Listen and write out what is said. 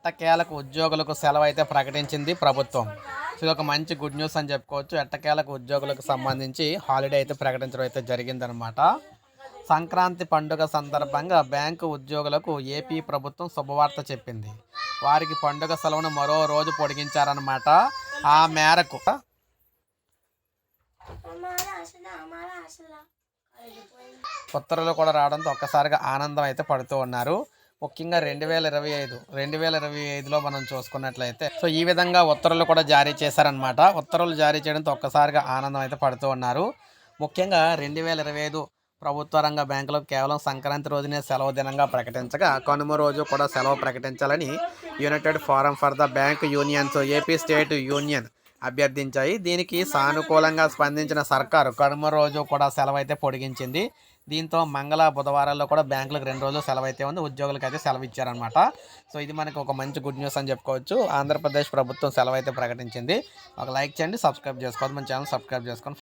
ఎట్టకేలకు ఉద్యోగులకు సెలవు అయితే ప్రకటించింది ప్రభుత్వం. ఇది ఒక మంచి గుడ్ న్యూస్ అని చెప్పుకోవచ్చు. ఎట్టకేలకు ఉద్యోగులకు సంబంధించి హాలిడే అయితే ప్రకటించడం అయితే జరిగిందనమాట. సంక్రాంతి పండుగ సందర్భంగా బ్యాంకు ఉద్యోగులకు ఏపీ ప్రభుత్వం శుభవార్త చెప్పింది. వారికి పండుగ సెలవును మరో రోజు పొడిగించారనమాట. ఆ మేరకు ఉత్తర్వులు కూడా రావడంతో ఒక్కసారిగా ఆనందం అయితే పడుతూ ఉన్నారు. ముఖ్యంగా రెండు వేల ఇరవై ఐదు రెండు వేల ఇరవై ఐదులో మనం చూసుకున్నట్లయితే సో ఈ విధంగా ఉత్తర్వులు కూడా జారీ చేశారనమాట ఉత్తర్వులు జారీ చేయడంతో ఒక్కసారిగా ఆనందం అయితే పడుతూ ఉన్నారు. ముఖ్యంగా రెండు వేల ఇరవై ఐదు ప్రభుత్వ రంగ బ్యాంకులో కేవలం సంక్రాంతి రోజునే సెలవు దినంగా ప్రకటించగా కనుమ రోజు కూడా సెలవు ప్రకటించాలని united forum for the bank unions AP state union అభ్యర్థించాయి. దీనికి సానుకూలంగా స్పందించిన సర్కారు కనుమ రోజు కూడా సెలవు అయితే పొడిగించింది. దీంతో మంగళ బుధవారాల్లో కూడా బ్యాంకులకు రెండు రోజులు సెలవు అయితే ఉంది. ఉద్యోగులకు అయితే సెలవు ఇచ్చారనమాట సో ఇది మనకి ఒక మంచి గుడ్ న్యూస్ అని చెప్పుకోవచ్చు. ఆంధ్రప్రదేశ్ ప్రభుత్వం సెలవు అయితే ప్రకటించింది. ఒక లైక్ చేయండి సబ్స్క్రైబ్ చేసుకోవద్దు మన ఛానల్ సబ్స్క్రైబ్ చేసుకొని